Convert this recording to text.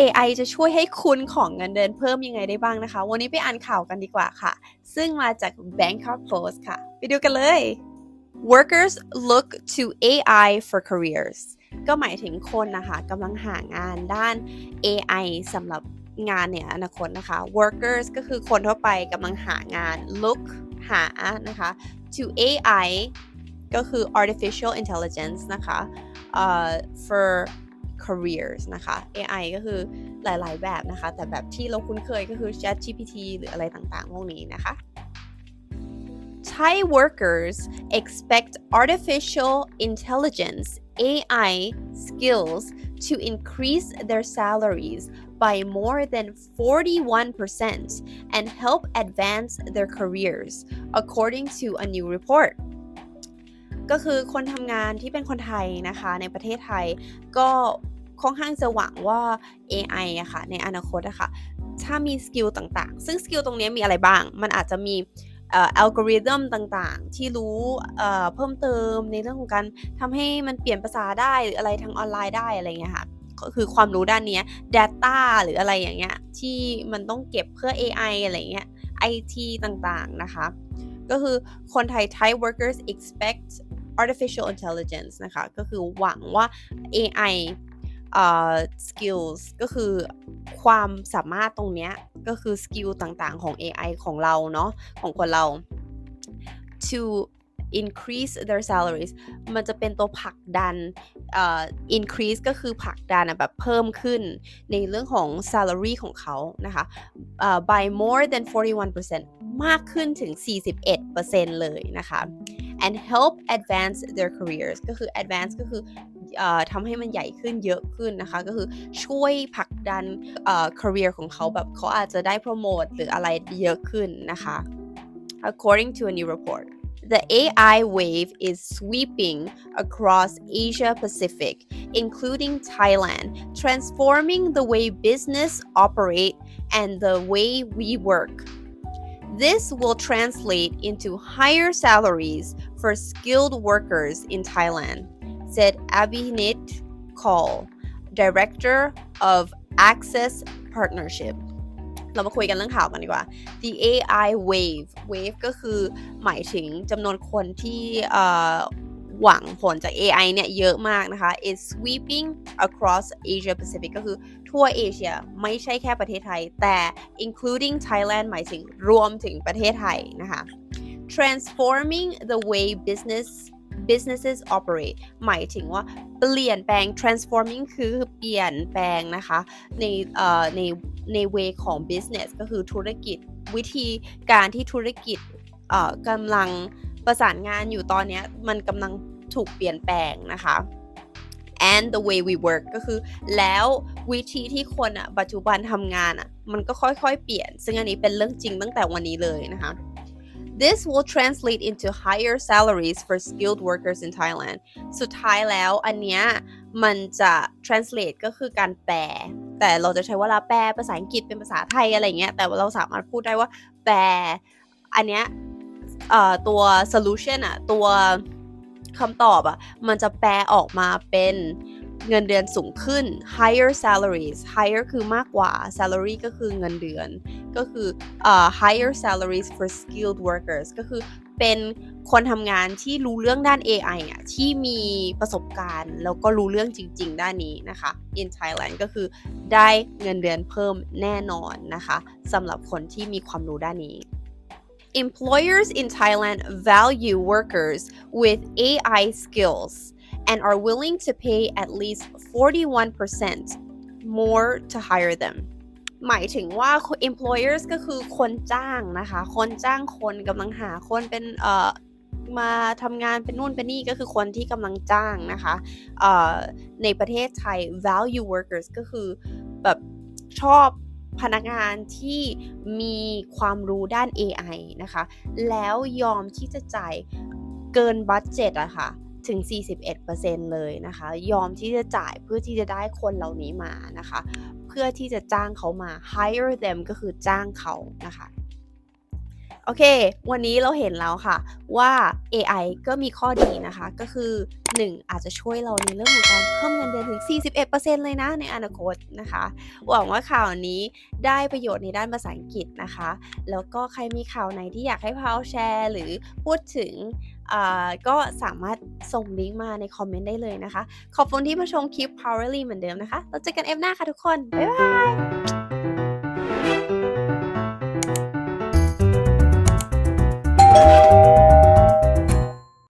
AI จะช่วยให้คุณของเงินเดือนเพิ่มยังไงได้บ้างนะคะ วันนี้ไปอ่านข่าวกันดีกว่าค่ะ ซึ่งมาจาก Bangkok Post ค่ะ ไปดูกันเลย Workers look to AI for careers ก็หมายถึงคนนะคะกำลังหางานด้าน AI สำหรับงานเนี่ยอนาคตนะคะ workers ก็คือคนทั่วไปกำลังหางาน look หานะคะ to AI ก็คือ artificial intelligence นะคะ uh, for careers นะคะ AI ก็คือหลาย ๆ แบบนะคะ แต่แบบที่เราคุ้นเคยก็คือ ChatGPT หรืออะไรต่างๆ พวกนี้นะคะ Thai workers expect artificial intelligence AI skills to increase their salaries by more than 41% and help advance their careers, according to a new report. ก็คือคนทำงานที่เป็นคนไทยนะคะในประเทศไทยก็ ค่อนข้างจะหวังว่า AI อะค่ะในอนาคตอะค่ะถ้ามีสกิลต่างๆ ซึ่งสกิลตรงนี้มีอะไรบ้าง มันอาจจะมีอัลกอริทึมต่างๆ ที่รู้เพิ่มเติมในเรื่องของการทำให้มันเปลี่ยนภาษาได้หรืออะไรทางออนไลน์ได้อะไรเงี้ยค่ะก็คือความรู้ด้านนี้ Data หรืออะไรอย่างเงี้ยที่มันต้องเก็บเพื่อ AI อะไรเงี้ย IT ต่างๆ นะคะ ก็คือคนไทย Thai workers expect artificial intelligence นะคะ ก็คือหวังว่า AI uh, skills ก็คือความสามารถตรงเนี้ยก็คือสกิลต่างๆของ AI ของเราเนาะของคนเรา to increase their salaries มันจะเป็นตัวผลักดัน uh, increase ก็คือผลักดันแบบเพิ่มขึ้นในเรื่องของ salary ของเขานะคะ uh, by more than 41%มากขึ้นถึง 41%เลยนะคะ and help advance their careers ก็คือ advance ก็คือ ทำให้มันใหญ่ขึ้นเยอะขึ้นนะคะ ก็คือช่วยผลักดัน career ของเขาแบบเขาอาจจะได้โปรโมทหรืออะไรเยอะขึ้นนะคะ according to a new report The AI wave is sweeping across Asia Pacific, including Thailand, transforming the way business operate and the way we work. This will translate into higher salaries for skilled workers in Thailand, said Abhinit Kaul, Director of Access Partnership. เรามาคุยกันเรื่องข่าวกันดีกว่า the AI wave wave ก็คือหมายถึงจำนวนคนที่หวังผลจาก AI เนี่ยเยอะมากนะคะ is sweeping across Asia Pacific ก็คือทั่วเอเชียไม่ใช่แค่ประเทศไทย แต่ including Thailand หมายถึงรวมถึงประเทศไทยนะคะ transforming the way business businesses operate หมายถึงว่าเปลี่ยนแปลง transforming คือเปลี่ยนแปลงนะคะ ในในใน way ของ business ก็คือธุรกิจวิธีการที่ธุรกิจกำลังประสานงานอยู่ตอนนี้มันกำลังถูกเปลี่ยนแปลงนะคะ and the way we work ก็คือ แล้ววิธีที่คนอะปัจจุบันทำงานอะมันก็ค่อยๆ เปลี่ยน ซึ่งอันนี้เป็นเรื่องจริงตั้งแต่วันนี้เลยนะคะ This will translate into higher salaries for skilled workers in Thailand สุดท้ายแล้วอันเนี้ยมันจะ translate ก็คือการแปล แต่เราจะใช้เวลาแปลภาษาอังกฤษเป็นภาษาไทยอะไรเงี้ย แต่เราสามารถพูดได้ว่าแปล อันเนี้ยตัว solution อะตัวคำตอบอะมันจะแปลออกมาเป็น เงินเดือนสูงขึ้น higher salaries higher คือมากกว่า salary ก็คือเงินเดือน ก็คือ uh, higher salaries for skilled workers ก็คือเป็นคนทำงานที่รู้เรื่องด้าน AI อะที่มีประสบการณ์ แล้วก็รู้เรื่องจริง ๆ ด้านนี้นะคะ in Thailand ก็คือได้เงินเดือนเพิ่มแน่นอนนะคะสำหรับคนที่มีความรู้ด้านนี้ Employers in Thailand value workers with AI skills and are willing to pay at least 41% more to hire them หมายถึงว่า employers ก็คือคนจ้างนะคะ คนจ้างคนกำลังหาคนเป็นเอ่อมาทำงานเป็นนู่นเป็นนี่ก็คือคนที่กำลังจ้างนะคะเอ่อในประเทศไทย value workers ก็คือแบบชอบพนักงานที่มีความรู้ด้าน AI นะคะ แล้วยอมที่จะจ่ายเกินบัตเจ็ตอะคะ่ะ ถึง 41%เลยนะคะ ยอมที่จะจ่ายเพื่อที่จะได้คนเหล่านี้มานะคะ เพื่อที่จะจ้างเขามา hire them ก็คือจ้างเขานะคะโอเค วันนี้เราเห็นแล้วค่ะว่า AI ก็มีข้อดีนะคะ ก็คือ 1 อาจจะช่วยเราในเรื่องของการเพิ่มเงินเดือนถึง 41%เลยนะในอนาคตนะคะ หวังว่าข่าวนี้ได้ประโยชน์ในด้านภาษาอังกฤษนะคะ แล้วก็ใครมีข่าวไหนที่อยากให้พาวแชร์ หรือพูดถึง ก็สามารถส่งลิงก์มาในคอมเมนต์ได้เลยนะคะ ขอบคุณที่มาชมคลิป Powerly เหมือนเดิมนะคะ เราเจอกันเอฟหน้าค่ะทุกคน บ๊ายบาย